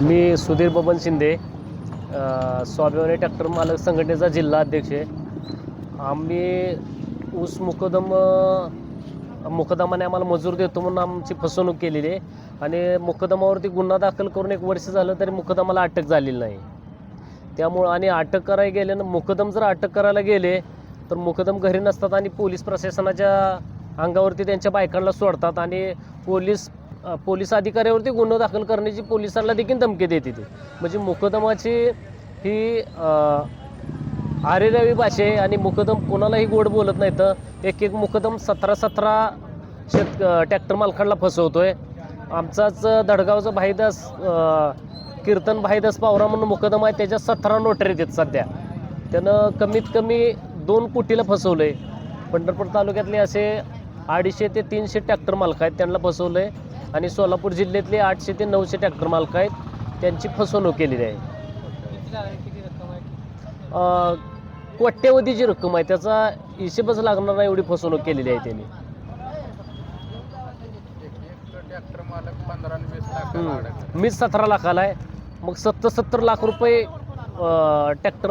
मी सुधीर बबन शिंदे स्वाभिमानी ट्रॅक्टर मालक संघटनेचा जिल्हा अध्यक्ष आहे. आम्ही ऊस मुकदम मुकदमाने आम्हाला मजूर देतो म्हणून आमची फसवणूक केलेली आहे. आणि मुकदमावरती गुन्हा दाखल करून एक वर्ष झालं तरी मुकदमाला अटक झालेली नाही. त्यामुळं आणि अटक करायला गेल्यानं मुकदम जर अटक करायला गेले तर मुकदम घरी नसतात आणि पोलीस प्रशासनाच्या अंगावरती त्यांच्या बायकांना सोडतात आणि पोलीस पोलीस अधिकाऱ्यावरती गुन्हा दाखल करण्याची पोलिसांना देखील धमकी देते ती. म्हणजे मुकदमाची ही अ, आरेरावी भाषा आहे आणि मुकदम कोणालाही गोड बोलत नाही. तर एक एक मुकदम सतरा सतरा शेत ट्रॅक्टर मालकांना फसवतोय. आमचाच दडगावचा भाईदास कीर्तन भाईदास पावरा म्हणून मुकदम आहे. त्याच्या सतरा नोटरी आहेत सध्या. त्यानं कमीत कमी दोन कोटीला फसवलं आहे पंढरपूर तालुक्यातले असे अडीचशे ते तीनशे ट्रॅक्टर मालक आहेत. त्यांना फसवलं आहे आणि सोलापूर जिल्ह्यातले आठशे ते नऊशे ट्रॅक्टर मालक आहेत. त्यांची फसवणूक केलेली आहे. अ, कोट्यवधीची रक्कम आहे. त्याचा हिशेबच लागणार नाही एवढी फसवणूक केलेली आहे त्यांनी. मीच सतरा लाखाला आहे. मग सत्तर सत्तर लाख रुपये ट्रॅक्टर